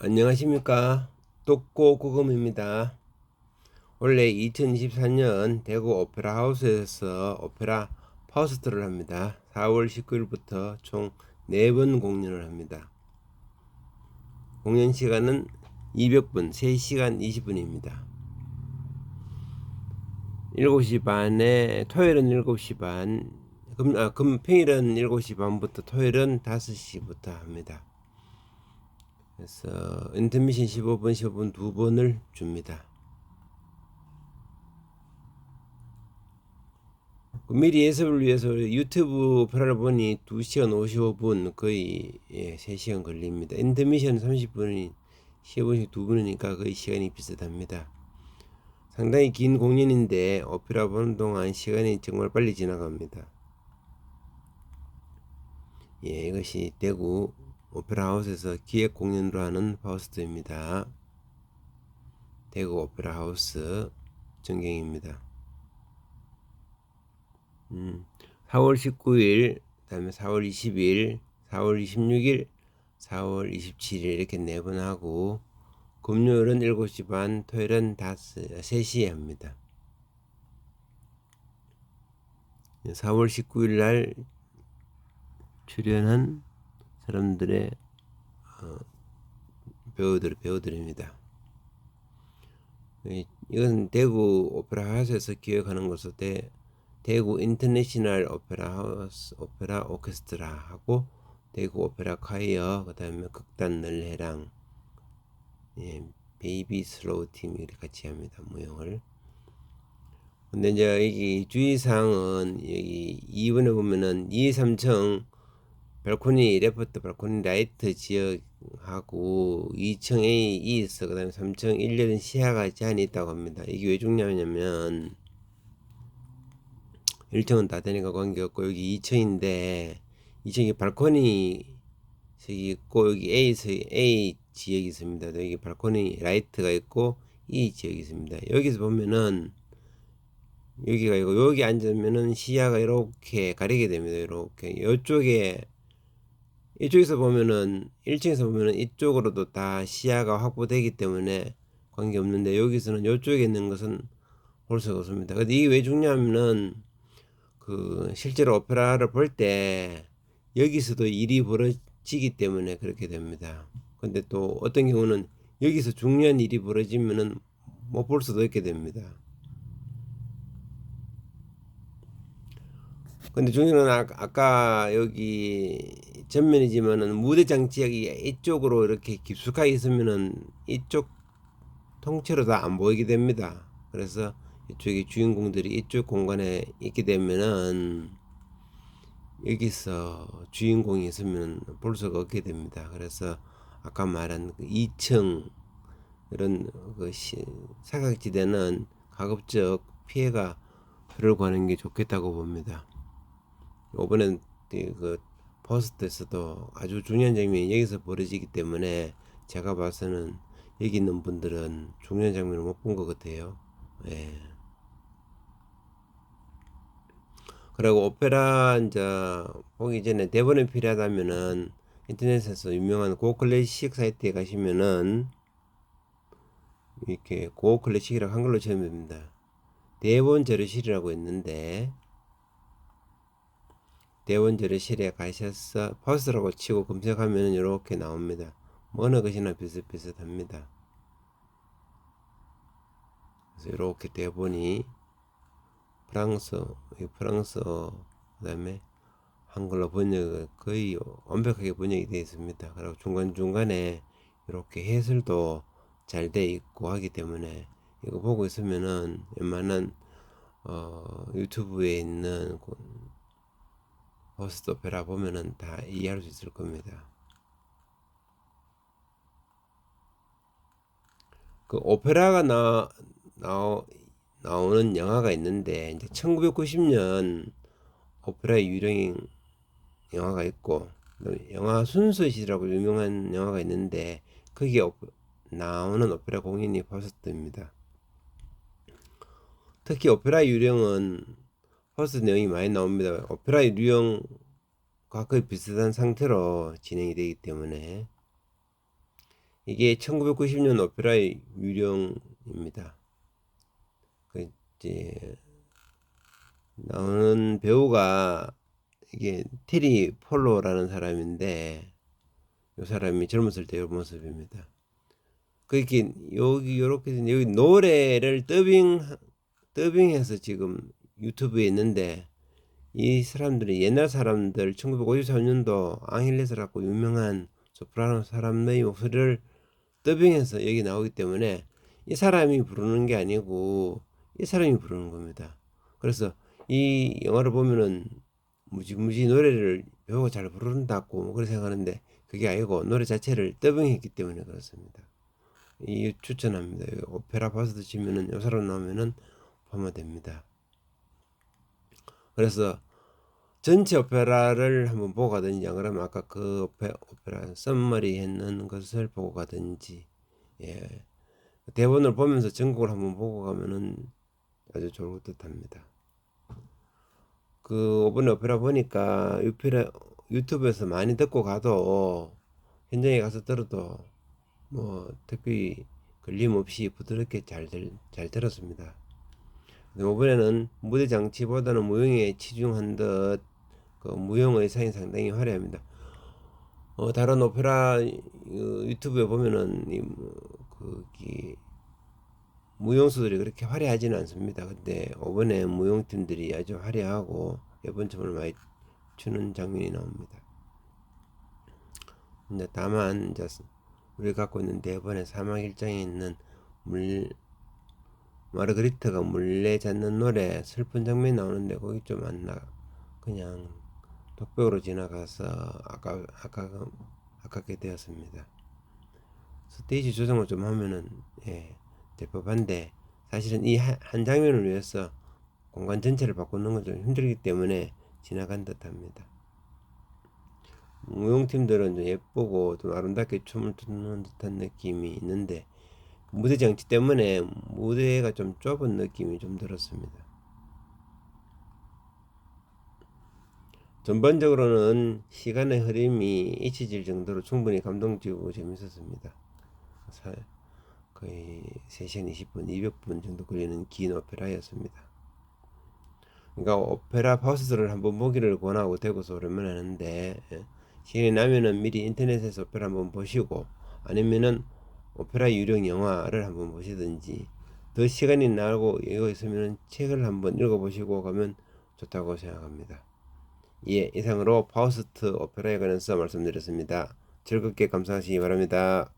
안녕하십니까? 똑꼬고금입니다. 원래 2024년 대구 오페라 하우스에서 오페라 퍼스트를 합니다. 4월 19일부터 총 4번 공연을 합니다. 공연 시간은 200분 3시간 20분입니다. 7시 반에 토요일은 7시 반 금, 아, 금 평일은 7시 반부터 토요일은 5시부터 합니다 그래서 인터미션 15분 15분 두 번을 줍니다. 그 미리 예습을 위해서 유튜브 프라를 보니 2시간 55분 거의 예, 3시간 걸립니다. 인터미션 30분이 15분씩 두 분이니까 거의 시간이 비슷합니다. 상당히 긴 공연인데 오페라 보는 동안 시간이 정말 빨리 지나갑니다. 예, 이것이 대구 오페라 하우스에서 기획 공연으로 하는 파우스트입니다. 대구 오페라 하우스 전경입니다. 음, 4월 19일, 그다음에 4월 20일, 4월 26일, 4월 27일 이렇게 네 번 하고 금요일은 7시 반, 토요일은 5, 3시에 합니다. 4월 19일 날 출연한 사람들의 어, 배우들 배우들입니다. 이건 대구 오페라 하우스에서 기획하는 것을 대, 대구 인터내셔널 오페라 하우스 오페라 오케스트라하고 대구 오페라 콰이어 그다음에 극단 늘해랑 예, 베이비 슬로우 팀이 같이 합니다 무용을. 근데 이제 여기 주의사항은 여기 2번에 보면은 2, 3층 발코니 레포트 발코니 라이트 지역하고 2층 A, E 있어. 그 다음에 3층 1렬은 시야가 제한이 있다고 합니다. 이게 왜 중요하냐면 1층은 다 되니까 관계없고 여기 2층인데 2층에 발코니 저기 있고 여기 A, A 지역이 있습니다. 여기 발코니 라이트가 있고 E 지역이 있습니다. 여기서 보면은 여기가 있고 여기 앉으면은 시야가 이렇게 가리게 됩니다. 이렇게. 이쪽에 이쪽에서 보면은 1층에서 보면은 이쪽으로도 다 시야가 확보되기 때문에 관계없는데 여기서는 이쪽에 있는 것은 볼 수가 없습니다. 근데 이게 왜 중요하면은 그 실제로 오페라를 볼 때 여기서도 일이 벌어지기 때문에 그렇게 됩니다. 근데 또 어떤 경우는 여기서 중요한 일이 벌어지면은 못 볼 수도 있게 됩니다. 근데 중요한 건 아까 여기 전면이지만은 무대장 지역이 이쪽으로 이렇게 깊숙하게 있으면은 이쪽 통째로 다 안 보이게 됩니다. 그래서 이쪽에 주인공들이 이쪽 공간에 있게 되면은 여기서 주인공이 있으면 볼 수가 없게 됩니다. 그래서 아까 말한 그 2층 이런 그 사각지대는 가급적 피해가 들어가는 하게 좋겠다고 봅니다. 이번엔 그 포스트에서도 아주 중요한 장면이 여기서 벌어지기 때문에 제가 봐서는 여기 있는 분들은 중요한 장면을 못 본 것 같아요. 예. 그리고 오페라 이제 보기 전에 대본이 필요하다면은 인터넷에서 유명한 고 클래식 사이트에 가시면은 이렇게 고 클래식이라고 한글로 처음 됩니다. 대본 재료실이라고 있는데 대원절의실에 가셔서 버스라고 치고 검색하면 이렇게 나옵니다. 어느 것이나 비슷비슷합니다. 그래서 이렇게 대본이 프랑스, 프랑스어, 그 다음에 한글로 번역 거의 완벽하게 번역이 되어 있습니다. 그리고 중간중간에 이렇게 해설도 잘 돼 있고 하기 때문에 이거 보고 있으면은 웬만한 어, 유튜브에 있는 호스트 오페라 보면은 다 이해할 수 있을 겁니다. 그 오페라가 나, 나 나오는 영화가 있는데 이제 1990년 오페라의 유령 영화가 있고 영화 순수시라고 유명한 영화가 있는데 거기에 오, 나오는 오페라 공연이 퍼스트입니다. 특히 오페라 유령은 퍼스트 내용이 많이 나옵니다. 오페라의 유형과 거의 비슷한 상태로 진행이 되기 때문에 이게 1990년 오페라의 유령입니다. 그 이제 나오는 배우가 이게 테리 폴로라는 사람인데 이 사람이 젊었을 때 이 모습입니다. 그렇게 여기 요렇게 여기 노래를 더빙 더빙해서 지금 유튜브에 있는데 이 사람들이 옛날 사람들 1953년도 앙헬레스라고 유명한 소프라노 사람의 목소리를 더빙해서 여기 나오기 때문에 이 사람이 부르는 게 아니고 이 사람이 부르는 겁니다. 그래서 이 영화를 보면은 무지무지 노래를 배우고 잘 부른다고 뭐 그렇게 생각하는데 그게 아니고 노래 자체를 더빙했기 때문에 그렇습니다. 이 추천합니다. 오페라 바스도 치면은 요 사람 나오면은 보면 됩니다. 그래서 전체 오페라를 한번 보고 가든지 안 그러면 아까 그 오페, 오페라 썸머리 했는 것을 보고 가든지 예. 대본을 보면서 전곡을 한번 보고 가면은 아주 좋을 듯합니다. 그 이번에 오페라 보니까 유페라 유튜브에서 많이 듣고 가도 현장에 가서 들어도 뭐 특별히 걸림없이 부드럽게 잘, 들, 잘 들었습니다. 이번에는 무대 장치보다는 무용에 치중한 듯 그 무용 의상이 상당히 화려합니다. 어, 다른 오페라 어, 유튜브에 보면은 이, 뭐, 그기 무용수들이 그렇게 화려하지는 않습니다. 근데 이번에 무용팀들이 아주 화려하고 예쁜 춤을 많이 추는 장면이 나옵니다. 근데 다만 이제 우리가 갖고 있는 대본의 사막 일장에 있는 물 마르그리트가 물레 잡는 노래 슬픈 장면이 나오는데 거기 좀 안 나. 그냥 독백으로 지나가서 아까 아까 아깝게 되었습니다. 스테이지 조정을 좀 하면은 예, 될 법한데 사실은 이 한 장면을 위해서 공간 전체를 바꾸는 건 좀 힘들기 때문에 지나간 듯합니다. 무용팀들은 좀 예쁘고 좀 아름답게 춤을 추는 듯한 느낌이 있는데 무대 장치 때문에 무대가 좀 좁은 느낌이 좀 들었습니다. 전반적으로는 시간의 흐름이 잊혀질 정도로 충분히 감동적이고 재밌었습니다. 거의 3시간 20분, 200분 정도 걸리는 긴 오페라였습니다. 그러니까 오페라 파우스를 한번 보기를 권하고 대구서 오랜만에 하는데 예, 시간이 나면은 미리 인터넷에서 오페라 한번 보시고 아니면은 오페라 유령 영화를 한번 보시든지 더 시간이 나고 이거 있으면 책을 한번 읽어보시고 가면 좋다고 생각합니다. 예, 이상으로 파우스트 오페라에 관해서 말씀드렸습니다. 즐겁게 감상하시기 바랍니다.